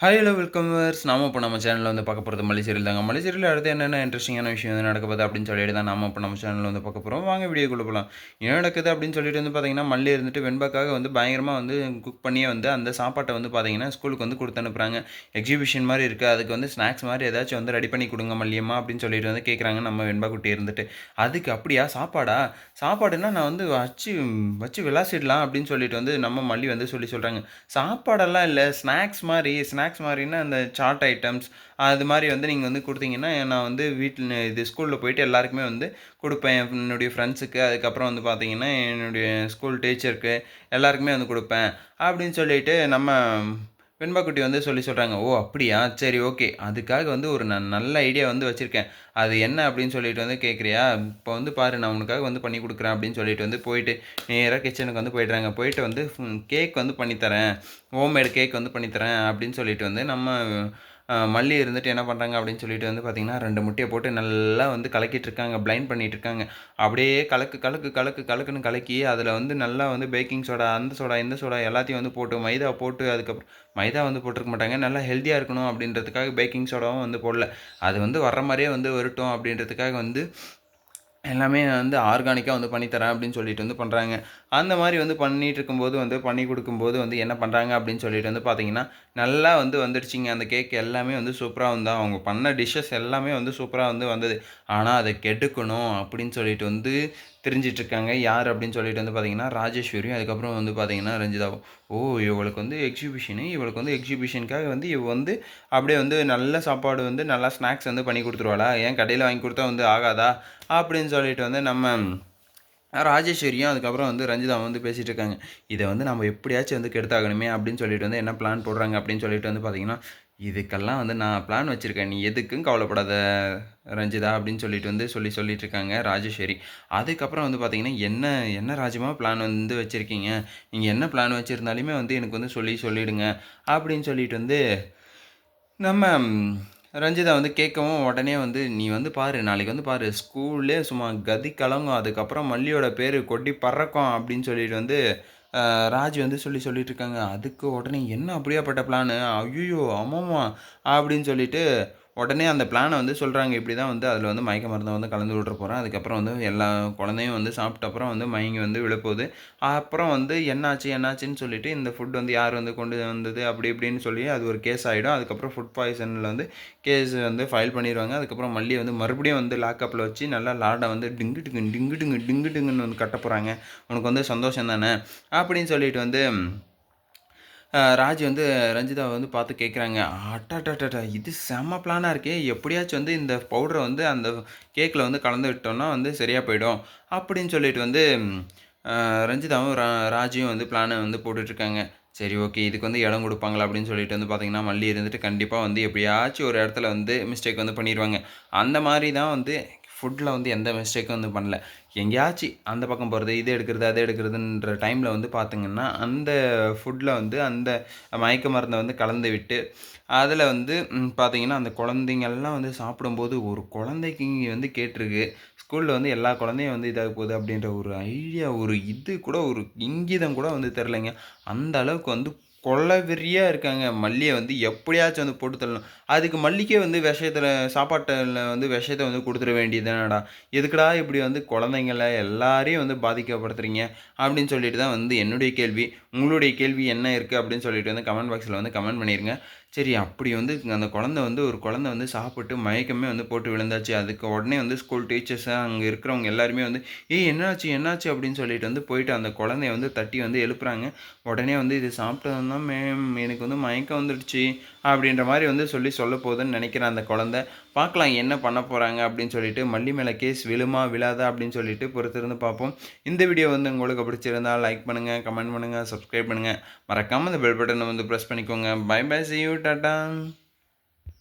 Hi hello வெல்கமர்ஸ் நாம இப்போ நம்ம சேனலில் வந்து பார்க்க போகிறது மலைச்சேரியில் தாங்க. மலைச்சேரியில் அடுத்து என்னென்ன இன்ட்ரெஸ்டிங்கான விஷயம் வந்து நடக்குது அப்படின்னு சொல்லிட்டு தான் நாம இப்போ நம்ம சேனலில் வந்து பார்க்க போகிறோம் வாங்க வீடியோ போகலாம் என்ன நடக்குது அப்படின்னு சொல்லிட்டு வந்து பார்த்தீங்கன்னா மல்லி இருந்துட்டு வெண்பாக்காக வந்து பயங்கரமாக வந்து குக் பண்ணியே வந்து அந்த சாப்பாட்டை வந்து பார்த்தீங்கன்னா ஸ்கூலுக்கு வந்து கொடுத்து அனுப்புகிறாங்க எக்ஸிபிஷன் மாதிரி இருக்குது அதுக்கு வந்து ஸ்நாக்ஸ் மாதிரி ஏதாச்சும் வந்து ரெடி பண்ணி கொடுங்க மல்லியம்மா அப்படின்னு சொல்லிட்டு வந்து கேட்குறாங்க நம்ம வெண்பா குட்டி இருந்துட்டு. அதுக்கு அப்படியா? சாப்பாடா? சாப்பாடுனா நான் வந்து வச்சு வச்சு விளாசிடலாம் அப்படின்னு சொல்லிட்டு வந்து நம்ம மல்லி வந்து சொல்லி சொல்கிறாங்க சாப்பாடெல்லாம் இல்லை ஸ்நாக்ஸ் மாதிரி ஸ்நாக்ஸ் மாதிரின்னா அந்த சாட் ஐட்டம்ஸ் அது மாதிரி வந்து நீங்கள் வந்து கொடுத்தீங்கன்னா நான் வந்து வீட்டில் இது ஸ்கூலில் போயிட்டு எல்லாருக்குமே வந்து கொடுப்பேன். என்னுடைய ஃப்ரெண்ட்ஸுக்கு அதுக்கப்புறம் வந்து பார்த்தீங்கன்னா என்னுடைய ஸ்கூல் டீச்சருக்கு எல்லாருக்குமே வந்து கொடுப்பேன். அப்படின்னு சொல்லிட்டு நம்ம வெண்பாக்குட்டி வந்து சொல்லி சொல்கிறாங்க ஓ அப்படியா? சரி ஓகே. அதுக்காக வந்து ஒரு நான் நல்ல ஐடியா வந்து வச்சுருக்கேன். அது என்ன அப்படின்னு சொல்லிட்டு வந்து கேட்குறியா இப்போ வந்து பாரு நான் உனக்காக வந்து பண்ணி கொடுக்குறேன் அப்படின்னு சொல்லிட்டு வந்து போயிட்டு நேராக கிச்சனுக்கு வந்து போயிடுறாங்க. போயிட்டு வந்து கேக் வந்து பண்ணித்தரேன். ஹோம்மேடு கேக் வந்து பண்ணித்தரேன் அப்படின்னு சொல்லிட்டு வந்து நம்ம மல்லி இருந்துட்டு என்ன பண்ணுறாங்க அப்படின்னு சொல்லிட்டு வந்து பார்த்திங்கன்னா ரெண்டு முட்டையை போட்டு நல்லா வந்து கலக்கிட்டு இருக்காங்க பிளைண்ட் பண்ணிட்டு இருக்காங்க அப்படியே கலக்கு கலக்கு கலக்கு கலக்குன்னு கலக்கி அதில் வந்து நல்லா வந்து பேக்கிங் சோடா அந்த சோடா இந்த சோடா எல்லாத்தையும் வந்து போட்டு மைதா போட்டு அதுக்கப்புறம் மைதா வந்து போட்டிருக்க மாட்டாங்க. நல்லா ஹெல்த்தியாக இருக்கணும் அப்படின்றதுக்காக பேக்கிங் சோடாவும் வந்து போடல. அது வந்து வர்ற மாதிரியே வந்து வரட்டும் அப்படின்றதுக்காக வந்து எல்லாமே வந்து ஆர்கானிக்காக வந்து பண்ணித்தரேன் அப்படின்னு சொல்லிட்டு வந்து பண்ணுறாங்க அந்த மாதிரி வந்து பண்ணிகிட்டு இருக்கும்போது வந்து பண்ணி கொடுக்கும்போது வந்து என்ன பண்ணுறாங்க அப்படின்னு சொல்லிட்டு வந்து பார்த்தீங்கன்னா நல்லா வந்து வந்துடுச்சிங்க. அந்த கேக் எல்லாமே வந்து சூப்பராக வந்து அவங்க பண்ண டிஷ்ஷஸ் எல்லாமே வந்து சூப்பராக வந்து வந்தது. ஆனால் அதை கெடுக்கணும் அப்படின்னு சொல்லிட்டு வந்து தெரிஞ்சிட்ருக்காங்க யார் அப்படின்னு சொல்லிட்டு வந்து பார்த்தீங்கன்னா ராஜேஸ்வரியும் அதுக்கப்புறம் வந்து பார்த்தீங்கன்னா ரஞ்சிதாவும். ஓ இவளுக்கு வந்து எக்ஸிபிஷனு இவளுக்கு வந்து எக்ஸிபிஷனுக்காக வந்து இவ வந்து அப்படியே வந்து நல்ல சாப்பாடு வந்து நல்லா ஸ்நாக்ஸ் வந்து பண்ணி கொடுத்துருவாளா? ஏன் கடையில் வாங்கி கொடுத்தா வந்து ஆகாதா? அப்படின்னு சொல்லிட்டு வந்து நம்ம ராஜேஸ்வரியும் அதுக்கப்புறம் வந்து ரஞ்சிதா வந்து பேசிகிட்டு இருக்காங்க. இதை வந்து நம்ம எப்படியாச்சும் வந்து கெடுத்தாகணுமே அப்படின்னு சொல்லிட்டு வந்து என்ன பிளான் போடுறாங்க அப்படின்னு சொல்லிட்டு வந்து பார்த்திங்கன்னா இதுக்கெல்லாம் வந்து நான் பிளான் வச்சுருக்கேன். நீ எதுக்கும் கவலைப்படாத ரஞ்சிதா அப்படின்னு சொல்லிட்டு வந்து சொல்லி சொல்லிட்டு இருக்காங்க ராஜேஸ்வரி. அதுக்கப்புறம் வந்து பார்த்தீங்கன்னா என்ன என்ன ராஜமாக பிளான் வந்து வச்சுருக்கீங்க? நீங்கள் என்ன பிளான் வச்சுருந்தாலுமே வந்து எனக்கு வந்து சொல்லி சொல்லிவிடுங்க அப்படின்னு சொல்லிட்டு வந்து நம்ம ரஞ்சிதா வந்து கேட்கவும் உடனே வந்து நீ வந்து பாரு நாளைக்கு வந்து பாரு ஸ்கூல்லே சும்மா கதி கலங்கும். அதுக்கப்புறம் மல்லியோட பேர் கொட்டி பறக்கும். அப்படின்னு சொல்லிட்டு வந்து ராஜ் வந்து சொல்லி சொல்லிட்டு இருக்காங்க அதுக்கு உடனே என்ன அப்படியாப்பட்ட பிளானு ஐயோ ஆமாம்மா அப்படின்னு சொல்லிட்டு உடனே அந்த பிளானை வந்து சொல்கிறாங்க இப்படி தான் வந்து அதில் வந்து மயக்க மருந்தை வந்து கலந்து விட்ற போகிறேன் அதுக்கப்புறம் வந்து எல்லா குழந்தையும் வந்து சாப்பிட்ட அப்புறம் வந்து மயங்கி வந்து விழப்போகுது. அப்புறம் வந்து என்னாச்சு என்னாச்சுன்னு சொல்லிட்டு இந்த ஃபுட் வந்து யார் வந்து கொண்டு வந்தது அப்படி இப்படின்னு சொல்லி அது ஒரு கேஸ் ஆகிடும் அதுக்கப்புறம் ஃபுட் பாய்சனில் வந்து கேஸ் வந்து ஃபைல் பண்ணிடுவாங்க. அதுக்கப்புறம் மல்லி வந்து மறுபடியும் வந்து லாக்கப்பில் வச்சு நல்லா லாடை வந்து டிங்கு டிங்கு டிங்கு டிங்கு டிங்கு டிங்குன்னு வந்து கட்ட போகிறாங்க உனக்கு வந்து சந்தோஷம் தானே? அப்படின்னு சொல்லிட்டு வந்து ராஜ் வந்து ரஞ்சிதாவை வந்து பார்த்து கேட்குறாங்க அட்டாட்டாட்டா இது செம்ம பிளானாக இருக்கே. எப்படியாச்சும் வந்து இந்த பவுடரை வந்து அந்த கேக்கில் வந்து கலந்து விட்டோம்னா வந்து சரியாக போயிடும். அப்படின்னு சொல்லிட்டு வந்து ரஞ்சிதாவும் ரா ராஜியும் வந்து பிளானை வந்து போட்டுட்ருக்காங்க. சரி ஓகே இதுக்கு வந்து இடம் கொடுப்பாங்களா அப்படின்னு சொல்லிட்டு வந்து பார்த்திங்கன்னா மல்லி இருந்துட்டு கண்டிப்பாக வந்து எப்படியாச்சும் ஒரு இடத்துல வந்து மிஸ்டேக் வந்து பண்ணிடுவாங்க அந்த மாதிரி தான் வந்து ஃபுட்டில் வந்து எந்த மிஸ்டேக்கும் வந்து பண்ணல. எங்கேயாச்சும் அந்த பக்கம் போகிறது இது எடுக்கிறது அது எடுக்கிறதுன்ற டைமில் வந்து பார்த்திங்கன்னா அந்த ஃபுட்டில் வந்து அந்த மயக்க மருந்தை வந்து கலந்து விட்டு அதில் வந்து பார்த்திங்கன்னா அந்த குழந்தைங்கள்லாம் வந்து சாப்பிடும்போது ஒரு குழந்தைக்கு இங்கே வந்து கேட்டிருக்கு. ஸ்கூலில் வந்து எல்லா குழந்தையும் வந்து இதாக போகுது அப்படின்ற ஒரு ஐடியா ஒரு இது கூட ஒரு இங்கிதம் கூட வந்து தெரிலங்க அந்த அளவுக்கு வந்து கொள்ளவெறியாக இருக்காங்க. மல்லியை வந்து எப்படியாச்சும் வந்து போட்டு தள்ளணும். அதுக்கு மல்லிக்கே வந்து விஷயத்தில் சாப்பாட்டில் வந்து விஷயத்தை வந்து கொடுத்துட வேண்டியதுதானடா. எதுக்குடா இப்படி வந்து குழந்தைங்கள எல்லாரையும் வந்து பாதிக்கப்படுத்துறீங்க? அப்படின்னு சொல்லிட்டு தான் வந்து என்னுடைய கேள்வி. உங்களுடைய கேள்வி என்ன இருக்குது அப்படின்னு சொல்லிட்டு வந்து கமெண்ட் பாக்ஸில் வந்து கமெண்ட் பண்ணிடுங்க சரி அப்படி வந்து அந்த குழந்தை வந்து ஒரு குழந்தை வந்து சாப்பிட்டு மயக்கமே வந்து போட்டு விழுந்தாச்சு. அதுக்கு உடனே வந்து ஸ்கூல் டீச்சர்ஸ் அங்கே இருக்கிறவங்க எல்லாருமே வந்து ஏய் என்னாச்சு என்னாச்சு? அப்படின்னு சொல்லிட்டு வந்து போயிட்டு அந்த குழந்தைய வந்து தட்டி வந்து எழுப்புறாங்க. உடனே வந்து இது சாப்பிட்டதுன்னா மேம் எனக்கு வந்து மயக்கம் வந்துடுச்சு. அப்படின்ற மாதிரி வந்து சொல்லி சொல்ல போகுதுன்னு நினைக்கிறேன் அந்த குழந்தை பார்க்கலாம் என்ன பண்ண போகிறாங்க அப்படின்னு சொல்லிட்டு. மல்லி மேலே கேஸ் விழுமா விழாதா அப்படின்னு சொல்லிட்டு பொறுத்திருந்து பார்ப்போம். இந்த வீடியோ வந்து உங்களுக்கு பிடிச்சிருந்தா லைக் பண்ணுங்கள் கமெண்ட் பண்ணுங்கள் சப்ஸ்கிரைப் பண்ணுங்கள் மறக்காமல் அந்த பெல் பட்டனை வந்து ப்ரெஸ் பண்ணிக்கோங்க. Bye bye see you tata